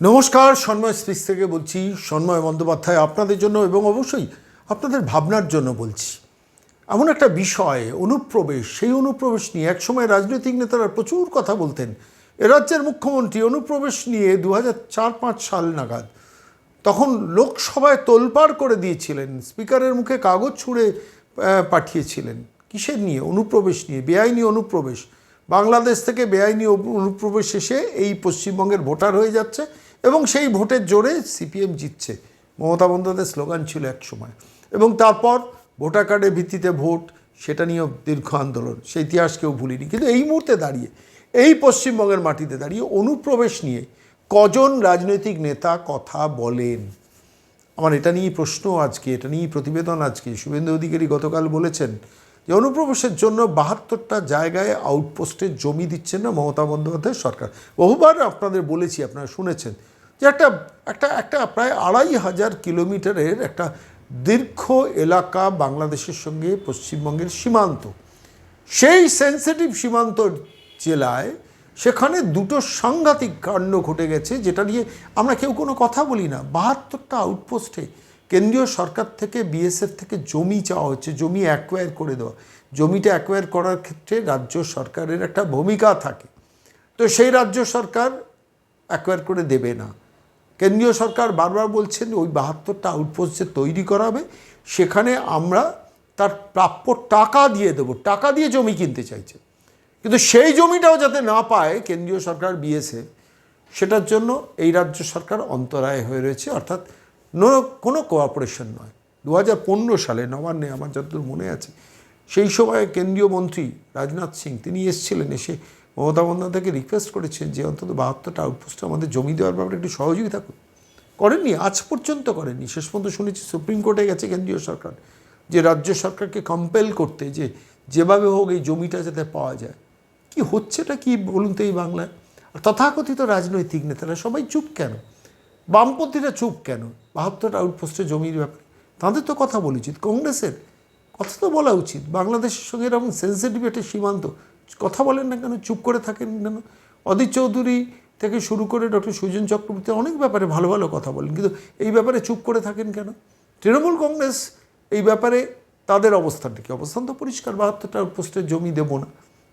নমস্কার, সন্ময় স্পিচ থেকে বলছি, সন্ময় বন্দ্যোপাধ্যায় আপনাদের জন্য এবং অবশ্যই আপনাদের ভাবনার জন্য বলছি। এমন একটা বিষয়, অনুপ্রবেশ, সেই অনুপ্রবেশ নিয়ে একসময় রাজনৈতিক নেতারা প্রচুর কথা বলতেন। এ রাজ্যের মুখ্যমন্ত্রী অনুপ্রবেশ নিয়ে দু হাজার চার পাঁচ সাল নাগাদ। তখন লোকসভায় তোলপাড় করে দিয়েছিলেন, স্পিকারের মুখে কাগজ ছুঁড়ে পাঠিয়েছিলেন। কিসের নিয়ে? অনুপ্রবেশ নিয়ে, বেআইনি অনুপ্রবেশ। বাংলাদেশ থেকে বেআইনি অনুপ্রবেশ এসে এই পশ্চিমবঙ্গের ভোটার হয়ে যাচ্ছে। এবং সেই ভোটের জোরে সিপিএম জিতছে। মমতা বন্দ্যোপাধ্যায়ের স্লোগান ছিল এক সময়। এবং তারপর ভোটার কার্ডের ভিত্তিতে ভোট, সেটা নিয়েও দীর্ঘ আন্দোলন। সেই ইতিহাস কেউ ভুলিনি। কিন্তু এই মুহূর্তে দাঁড়িয়ে, এই পশ্চিমবঙ্গের মাটিতে দাঁড়িয়ে অনুপ্রবেশ নিয়ে কজন রাজনৈতিক নেতা কথা বলেন? আমার এটা নিয়েই প্রশ্ন আজকে, এটা নিয়েই প্রতিবেদন আজকে। শুভেন্দু অধিকারী গতকাল বলেছেন যে অনুপ্রবেশের জন্য বাহাত্তরটা জায়গায় আউটপোস্টের জমি দিচ্ছেন না মমতা বন্দ্যোপাধ্যায়ের সরকার। বহুবার আপনাদের বলেছি, আপনারা শুনেছেন যে একটা একটা একটা প্রায় আড়াই হাজার কিলোমিটারের একটা দীর্ঘ এলাকা বাংলাদেশের সঙ্গে পশ্চিমবঙ্গের সীমান্ত। সেই সেন্সিটিভ সীমান্ত জেলায় সেখানে দুটো সাংঘাতিক কাণ্ড ঘটে গেছে, যেটা নিয়ে আমরা কেউ কোনো কথা বলি না। বাহাত্তরটা আউটপোস্টে কেন্দ্রীয় সরকার থেকে বিএসএফ থেকে জমি চাওয়া হচ্ছে, জমি অ্যাকোয়ার করে দেওয়া। জমিটা অ্যাকোয়ার করার ক্ষেত্রে রাজ্য সরকারের একটা ভূমিকা থাকে। তো সেই রাজ্য সরকার অ্যাকোয়ার করে দেবে না। কেন্দ্রীয় সরকার বারবার বলছেন, ওই বাহাত্তরটা আউটপোস্ট যে তৈরি করা হবে সেখানে আমরা তার প্রাপ্য টাকা দিয়ে দেবো। টাকা দিয়ে জমি কিনতে চাইছে। কিন্তু সেই জমিটাও যাতে না পায় কেন্দ্রীয় সরকার বিএসএফ, সেটার জন্য এই রাজ্য সরকার অন্তরায় হয়ে রয়েছে। অর্থাৎ কোনো কোঅপারেশন নয়। দু সালে নবান্নে আমার যতদূর মনে আছে, সেই সময় কেন্দ্রীয় মন্ত্রী রাজনাথ সিং, তিনি এসেছিলেন, এসে মমতা বন্দ্যোপাধ্যায়কে রিকোয়েস্ট করেছেন যে অন্তত বাহাত্তরটা আউটপোস্টে আমাদের জমি দেওয়ার ব্যাপারে একটু সহযোগিতা করুন করেননি, আজ পর্যন্ত করেননি। শেষ পর্যন্ত শুনেছি সুপ্রিম কোর্টে গেছে কেন্দ্রীয় সরকার, যে রাজ্য সরকারকে কম্পেল করতে যে যেভাবে হোক এই জমিটা যাতে পাওয়া যায়। কি হচ্ছেটা কি বলুন তো এই বাংলায়? আর তথাকথিত রাজনৈতিক নেতারা সবাই চুপ কেন? বামপন্থীরা চুপ কেন? বাহাত্তর আউটপোস্টে জমির ব্যাপারে। তাদের তো কথা বলা উচিত। কংগ্রেসের কথা তো বলা উচিত। বাংলাদেশের সঙ্গে এরকম সেন্সিটিভ একটা সীমান্ত, কথা বলেন না কেন? চুপ করে থাকেন কেন? অদিত চৌধুরী থেকে শুরু করে ডক্টর সুজন চক্রবর্তী অনেক ব্যাপারে ভালো ভালো কথা বলেন। কিন্তু এই ব্যাপারে চুপ করে থাকেন কেন? তৃণমূল কংগ্রেস এই ব্যাপারে তাদের অবস্থানটা কি? অবস্থান তো পরিষ্কার। বাহাত্তরটা পোস্টের জমি দেবো না।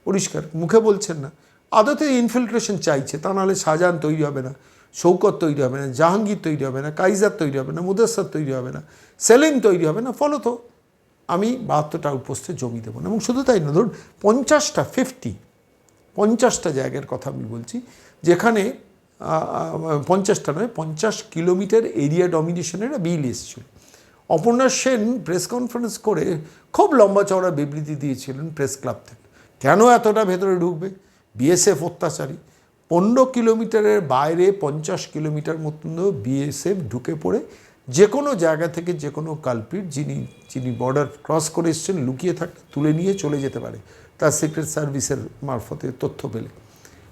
পরিষ্কার। মুখে বলছেন না। আদতে ইনফিল্ট্রেশন চাইছে। তা নাহলে শাহজাহান তৈরি হবে না। শৌকত তৈরি হবে না, জাহাঙ্গীর তৈরি হবে না, কাইজার তৈরি হবে না, মুদাস্সার তৈরি হবে না, সেলিম তৈরি হবে না ফলত আমি বাহাত্তরটা আউটপোস্টে জমি দেবো না, এবং শুধু তাই না, ধরুন পঞ্চাশটা ফিফটি পঞ্চাশটা জায়গার কথা আমি বলছি, যেখানে পঞ্চাশটা নয়, পঞ্চাশ কিলোমিটার এরিয়া ডমিনেশনের বিল এসেছিল। অপর্ণা সেন প্রেস কনফারেন্স করে খুব লম্বা চওড়া বিবৃতি দিয়েছিলেন প্রেস ক্লাব থেকে। কেন এতটা ভেতরে ঢুকবে? বিএসএফ অত্যাচারী। পনেরো কিলোমিটারের বাইরে পঞ্চাশ কিলোমিটার মতন বিএসএফ ঢুকে পড়ে যে কোনো জায়গা থেকে যে কোনো কালপিট যিনি যিনি বর্ডার ক্রস করে এসছেন, লুকিয়ে থাকলে তুলে নিয়ে চলে যেতে পারে তার সিক্রেট সার্ভিসের মারফতে তথ্য পেলে।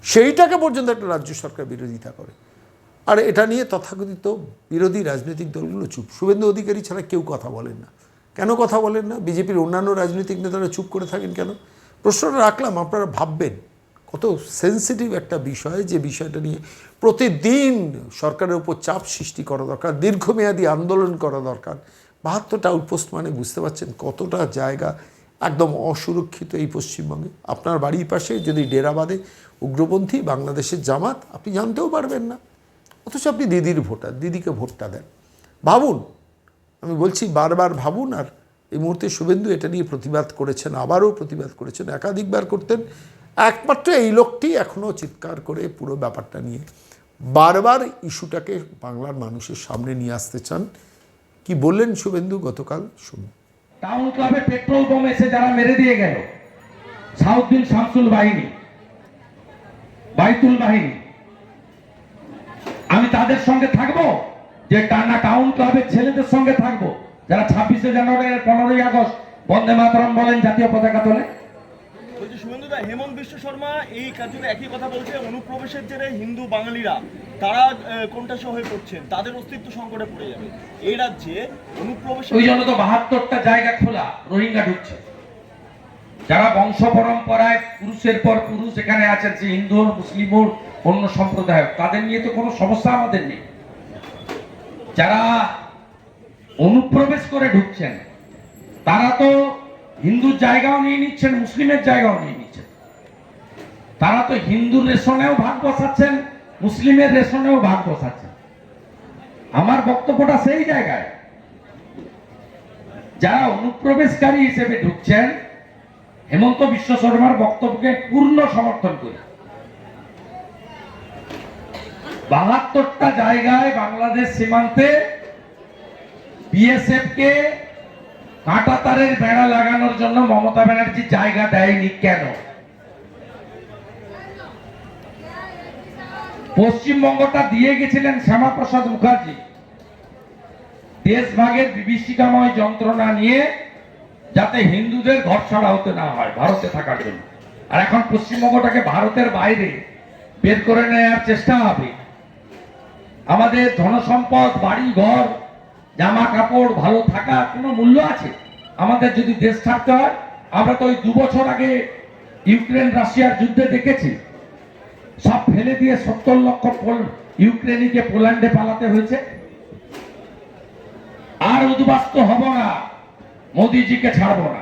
সেইটাকে পর্যন্ত একটা রাজ্য সরকার বিরোধিতা করে। আর এটা নিয়ে তথাকথিত বিরোধী রাজনৈতিক দলগুলো চুপ। শুভেন্দু অধিকারী ছাড়া কেউ কথা বলেন না। কেন কথা বলেন না? বিজেপির অন্যান্য রাজনৈতিক নেতারা চুপ করে থাকেন কেন? প্রশ্নটা রাখলাম, আপনারা ভাববেন। কত সেন্সিটিভ একটা বিষয় যে বিষয়টা নিয়ে প্রতিদিন সরকারের উপর চাপ সৃষ্টি করা দরকার, দীর্ঘমেয়াদী আন্দোলন করা দরকার। বাহাত্তরটা আউটপোস্ট মানে বুঝতে পারছেন কতটা জায়গা একদম অসুরক্ষিত এই পশ্চিমবঙ্গে। আপনার বাড়ির পাশে যদি ডেরাবাদে উগ্রপন্থী বাংলাদেশের জামাত, আপনি জানতেও পারবেন না। অথচ আপনি দিদির ভোটার, দিদিকে ভোটটা দেন। ভাবুন, আমি বলছি বারবার ভাবুন আর এই মুহূর্তে শুভেন্দু এটা নিয়ে প্রতিবাদ করেছেন, আবারও প্রতিবাদ করেছেন, একাধিকবার করতেন। একমাত্র এই লোকটি এখনও চিৎকার করে পুরো ব্যাপারটা নিয়ে বারবার ইস্যুটাকে বাংলার মানুষের সামনে নিয়ে আসতে চান। কি বললেন শুভেন্দু গতকাল? শুনুন। টাউন ক্লাবে পেট্রোল বোম এসে যারা মেরে দিয়ে গেল, সাউদ্দিন শামসুল বাহিনী, বাইতুল বাহিনী, আমি তাদের সঙ্গে থাকব? যে টানা টাউন ক্লাবের ছেলেদের সঙ্গে থাকব? যারা ছাব্বিশে জানুয়ারি পনেরোই আগস্ট বন্দে মাতরম বলেন জাতীয় পতাকা তোলে? হেমন্ত বিশ্ব শর্মা এই একই কথা বলছে অনুপ্রবেশের জেরে হিন্দু বাঙালিরা, তারা হয়ে পড়ছেন তাদের অস্তিত্ব সংকটে পড়ে যাবে। এই রাজ্যে অনুপ্রবেশের ওই জন্য তো, বাহাত্তরটা জায়গা খোলা, রোহিঙ্গা ঢুকছে। যারা বংশ পরম্পরায় পুরুষের পর পুরুষ এখানে আছেন, সে হিন্দু মুসলিম অন্য সম্প্রদায় তাদের নিয়ে তো কোনো সমস্যা আমাদের নেই। যারা অনুপ্রবেশ করে ঢুকছেন, তারা তো হিন্দুর জায়গাও নিয়ে নিচ্ছেন, মুসলিমের জায়গাও নিয়ে নিচ্ছেন। তারা তো হিন্দুর রেশনেও ভাগ বসাচ্ছেন, মুসলিমের রেশনেও ভাগ বসাচ্ছেন। আমার বক্তব্যটা সেই জায়গায়। যারা অনুপ্রবেশকারী হিসেবে ঢুকছেন, হেমন্ত বিশ্ব শর্মার বক্তব্যকে পূর্ণ সমর্থন করি। বাহাত্তরটা জায়গায় বাংলাদেশ সীমান্তে বিএসএফ কে কাঁটা তারের বেড়া লাগানোর জন্য মমতা ব্যানার্জি জায়গা দেয়নি কেন? পশ্চিমবঙ্গটা দিয়ে গেছিলেন শ্যামাপ্রসাদ মুখার্জি। দেশভাগের বিভীষিকাময় যন্ত্রণা নিয়ে যাতে হিন্দুদের ঘর ছাড়া হতে না হয় ভারতে থাকার জন্য। আর এখন পশ্চিমবঙ্গটাকে ভারতের বাইরে বের করে নেওয়ার চেষ্টা হবে। আমাদের ধনসম্পদ বাড়ি ঘর জামা কাপড় ভালো থাকা কোনো মূল্য আছে? আমাদের যদি দেশ ছাড়তে হয়, আমরা তো ওই দু বছর আগে ইউক্রেন রাশিয়ার যুদ্ধে দেখেছি। সব ফেলে দিয়ে সত্তর লক্ষ ইউক্রেনিকে পোল্যান্ডে পালাতে হয়েছে। আর উদ্বাস্ত হব না, মোদিজিকে ছাড়ব না।